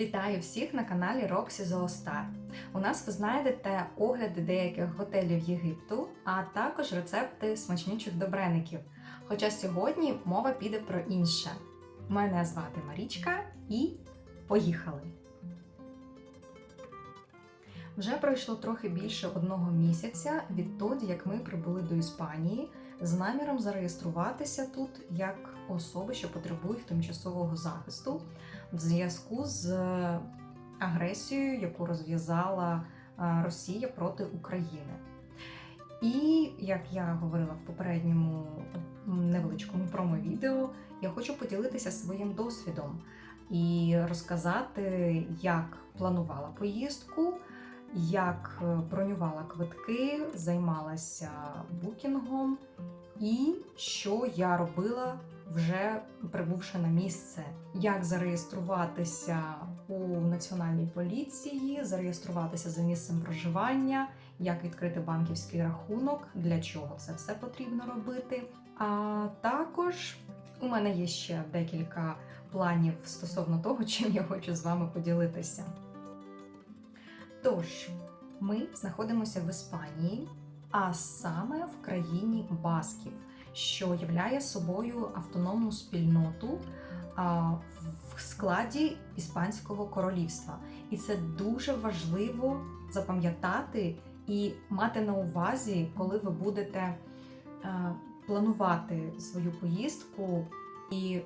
Вітаю всіх на каналі Roxy Zoostar. У нас ви знайдете огляди деяких готелів Єгипту, а також рецепти смачнючих добреників. Хоча сьогодні мова піде про інше. Мене звати Марічка і поїхали! Вже пройшло трохи більше одного місяця відтоді, як ми прибули до Іспанії з наміром зареєструватися тут як особи, що потребують тимчасового захисту в зв'язку з агресією, яку розв'язала е, Росія проти України. І як я говорила в попередньому невеличкому промо-відео, я хочу поділитися своїм досвідом і розказати, як планувала поїздку, як е, бронювала квитки, займалася букінгом, і що я робила вже прибувши на місце, як зареєструватися у національній поліції, зареєструватися за місцем проживання, як відкрити банківський рахунок, для чого це все потрібно робити. А також у мене є ще декілька планів стосовно того, чим я хочу з вами поділитися. Тож, ми знаходимося в Іспанії, а саме в країні Басків що являє собою автономну спільноту в складі Іспанського королівства. І це дуже важливо запам'ятати і мати на увазі, коли ви будете планувати свою поїздку і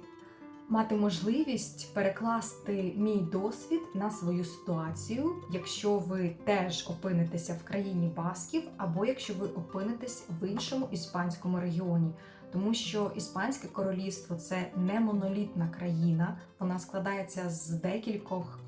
мати можливість перекласти мій досвід на свою ситуацію, якщо ви теж опинитеся в країні Басків, або якщо ви опинитесь в іншому іспанському регіоні. Тому що Іспанське королівство це не монолітна країна, вона складається з декількох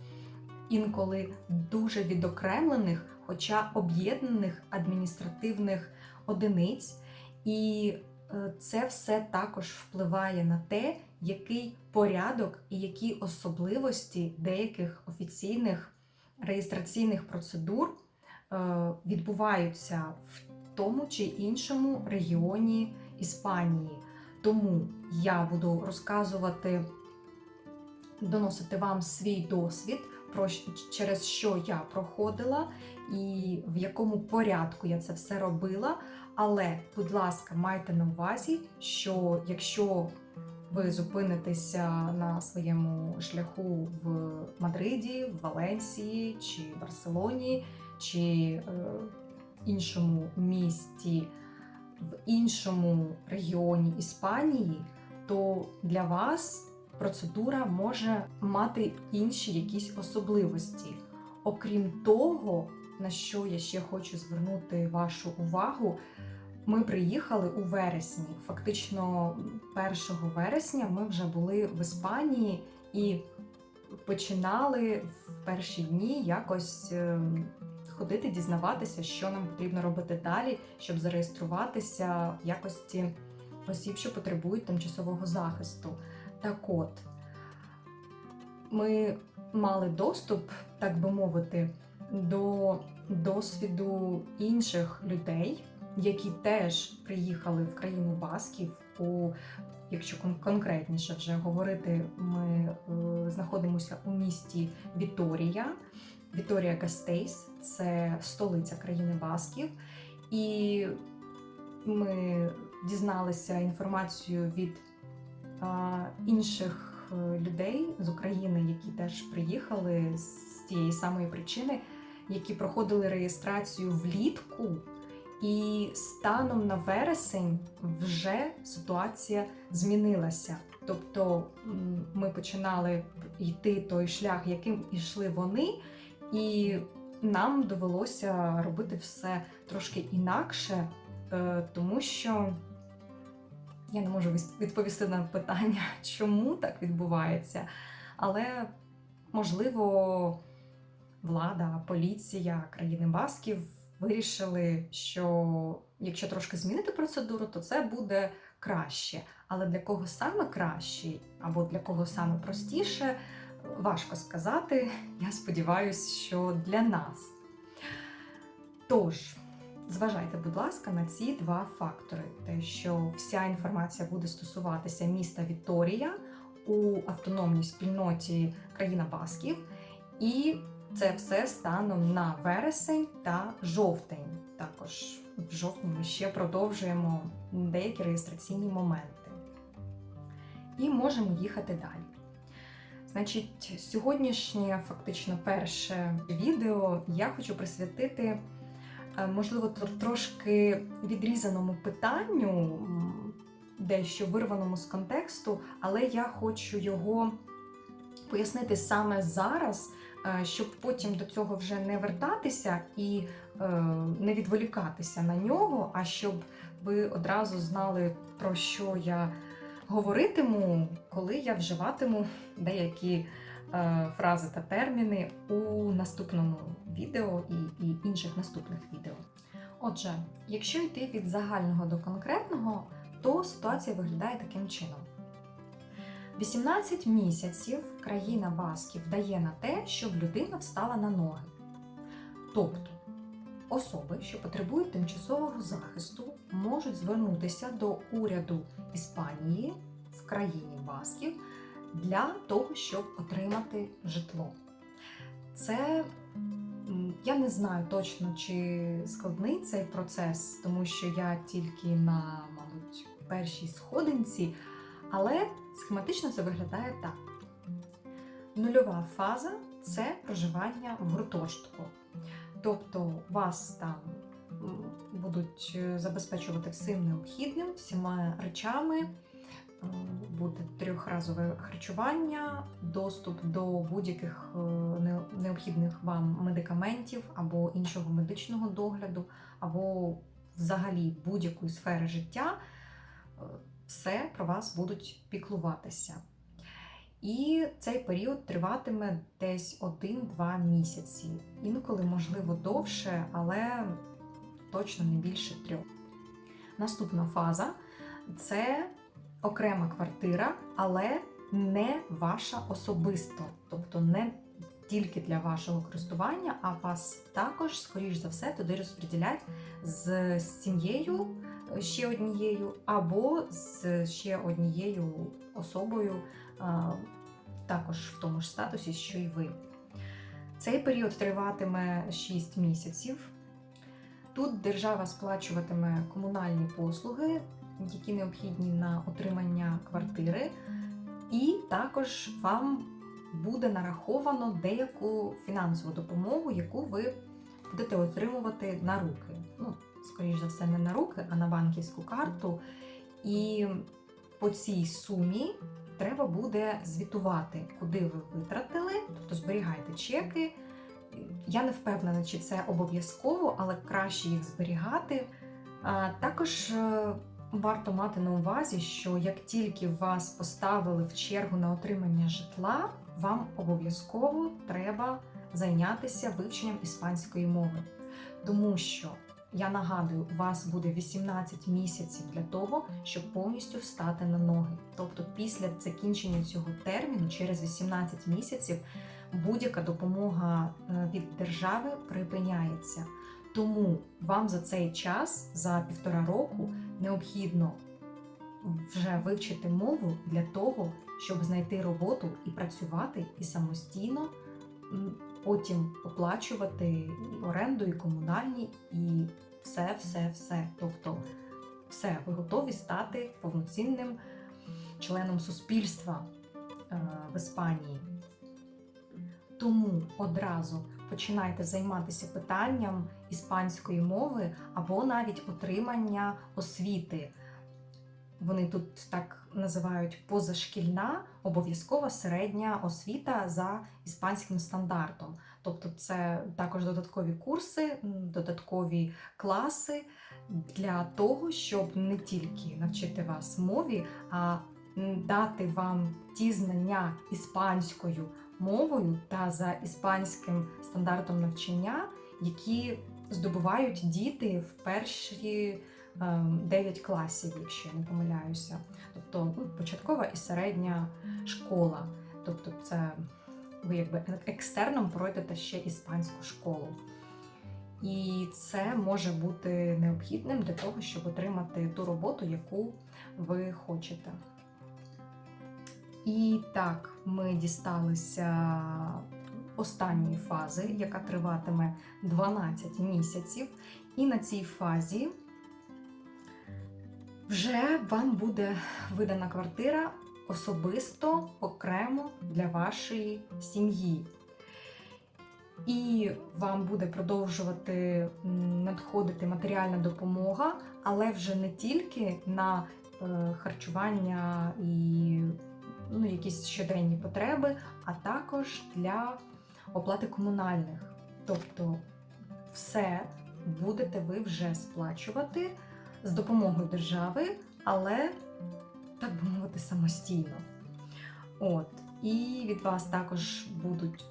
інколи дуже відокремлених, хоча об'єднаних адміністративних одиниць. І е, це все також впливає на те, який порядок і які особливості деяких офіційних реєстраційних процедур е, відбуваються в тому чи іншому регіоні Іспанії. Тому я буду розказувати, доносити вам свій досвід, про через що я проходила і в якому порядку я це все робила. Але, будь ласка, майте на увазі, що якщо ви зупинитеся на своєму шляху в Мадриді, в Валенсії чи Барселоні, чи е, іншому місті, в іншому регіоні Іспанії, то для вас процедура може мати інші якісь особливості. Окрім того, на що я ще хочу звернути вашу увагу. Ми приїхали у вересні. Фактично, 1 вересня ми вже були в Іспанії і починали в перші дні якось ем, ходити, дізнаватися, що нам потрібно робити далі, щоб зареєструватися в якості осіб, що потребують тимчасового захисту. Так от ми мали доступ, так би мовити, до досвіду інших людей які теж приїхали в країну Басків. У якщо конкретніше вже говорити, ми е, знаходимося у місті Віторія. Віторія Гастейс це столиця країни Басків, і ми дізналися інформацію від інших е, людей з України, які теж приїхали з тієї самої причини, які проходили реєстрацію влітку. І станом на вересень вже ситуація змінилася. Тобто ми починали йти той шлях, яким йшли вони, і нам довелося робити все трошки інакше, е, тому що я не можу відповісти на питання, чому так відбувається. Але можливо, влада, поліція країни Басків вирішили, що якщо трошки змінити процедуру, то це буде краще. Але для кого саме краще або для кого саме простіше, важко сказати. Я сподіваюся, що для нас. Тож, зважайте, будь ласка, на ці два фактори: те, що вся інформація буде стосуватися міста Вікторія у автономній спільноті країна Басків. І це все станом на вересень та жовтень. Також в жовтні ми ще продовжуємо деякі реєстраційні моменти. І можемо їхати далі. Значить, сьогоднішнє фактично перше відео я хочу присвятити, е, можливо, трошки відрізаному питанню, дещо вирваному з контексту, але я хочу його пояснити саме зараз, щоб потім до цього вже не вертатися і е, не відволікатися на нього, а щоб ви одразу знали, про що я говоритиму, коли я вживатиму деякі е, фрази та терміни у наступному відео і, і інших наступних відео. Отже, якщо йти від загального до конкретного, то ситуація виглядає таким чином. 18 місяців країна Басків дає на те, щоб людина встала на ноги. Тобто особи, що потребують тимчасового захисту, можуть звернутися до уряду Іспанії в країні Басків для того, щоб отримати житло. Це я не знаю точно, чи складний цей процес, тому що я тільки на, мабуть, першій сходинці, але схематично це виглядає так. Нульова фаза це проживання в гуртожитку. Тобто вас там будуть е, забезпечувати всім необхідним, всіма речами, е, буде трьохразове харчування, доступ до будь-яких е, необхідних вам медикаментів або іншого медичного догляду, або взагалі будь-якої сфери життя. Все про вас будуть піклуватися. І цей період триватиме десь 1-2 місяці. Інколи, можливо, довше, але точно не більше трьох. Наступна фаза це окрема квартира, але не ваша особисто, тобто не тільки для вашого користування, а вас також, скоріш за все, туди розподілять з сім'єю ще однією, або з ще однією особою, також в тому ж статусі, що й ви. Цей період триватиме 6 місяців. Тут держава сплачуватиме комунальні послуги, які необхідні на отримання квартири, і також вам буде нараховано деяку фінансову допомогу, яку ви будете отримувати на руки. Ну, скоріш за все, не на руки, а на банківську карту. І по цій сумі треба буде звітувати, куди ви витратили, тобто зберігайте чеки. Я не впевнена, чи це обов'язково, але краще їх зберігати. А також е, варто мати на увазі, що як тільки вас поставили в чергу на отримання житла, вам обов'язково треба зайнятися вивченням іспанської мови. Тому що я нагадую, у вас буде 18 місяців для того, щоб повністю встати на ноги. Тобто, після закінчення цього терміну, через 18 місяців, будь-яка допомога е, від держави припиняється. Тому вам за цей час, за півтора року, необхідно вже вивчити мову для того, щоб знайти роботу і працювати і самостійно потім оплачувати оренду, і комунальні, і все, все, все. Тобто, все, ви готові стати повноцінним членом суспільства е, в Іспанії. Тому одразу починайте займатися питанням іспанської мови або навіть отримання освіти. Вони тут так називають позашкільна обов'язкова середня освіта за іспанським стандартом. Тобто, це також додаткові курси, додаткові класи для того, щоб не тільки навчити вас мові, а дати вам ті знання іспанською мовою та за іспанським стандартом навчання, які здобувають діти в перші 9 класів, якщо я не помиляюся. Тобто ну, початкова і середня школа. Тобто, це ви якби екстерном пройдете ще іспанську школу. І це може бути необхідним для того, щоб отримати ту роботу, яку ви хочете. І так, ми дісталися останньої фази, яка триватиме 12 місяців. І на цій фазі вже вам буде видана квартира особисто окремо для вашої сім'ї. І вам буде продовжувати надходити матеріальна допомога, але вже не тільки на е, харчування і ну, якісь щоденні потреби, а також для оплати комунальних. Тобто все будете ви вже сплачувати з допомогою держави, але так би мовити, самостійно. От. І від вас також будуть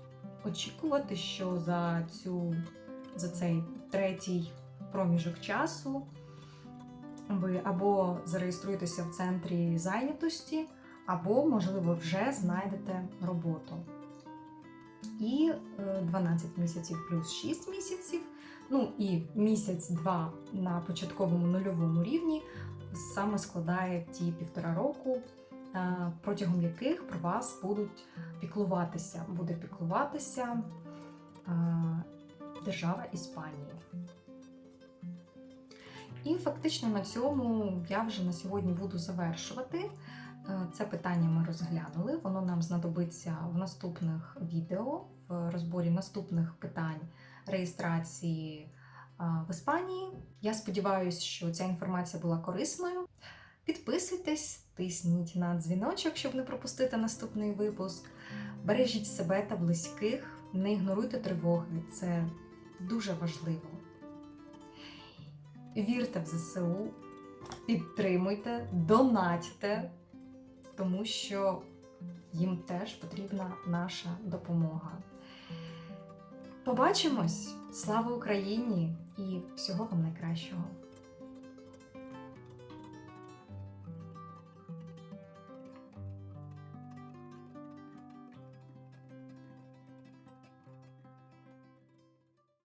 очікувати, що за цю за цей третій проміжок часу ви або зареєструєтеся в центрі зайнятості, або, можливо, вже знайдете роботу. І е, 12 місяців плюс 6 місяців, ну і місяць-два на початковому нульовому рівні саме складає ті півтора року, е, протягом яких про вас будуть піклуватися, буде піклуватися е, держава Іспанії. І фактично на цьому я вже на сьогодні буду завершувати. Е, Це питання ми розглянули. Воно нам знадобиться в наступних відео, в розборі наступних питань реєстрації в Іспанії. Я сподіваюся, що ця інформація була корисною. Підписуйтесь, тисніть на дзвіночок, щоб не пропустити наступний випуск. Бережіть себе та близьких, не ігноруйте тривоги, це дуже важливо. Вірте в ЗСУ, підтримуйте, донатьте, тому що їм теж потрібна наша допомога. Побачимось! Слава Україні і всього вам найкращого!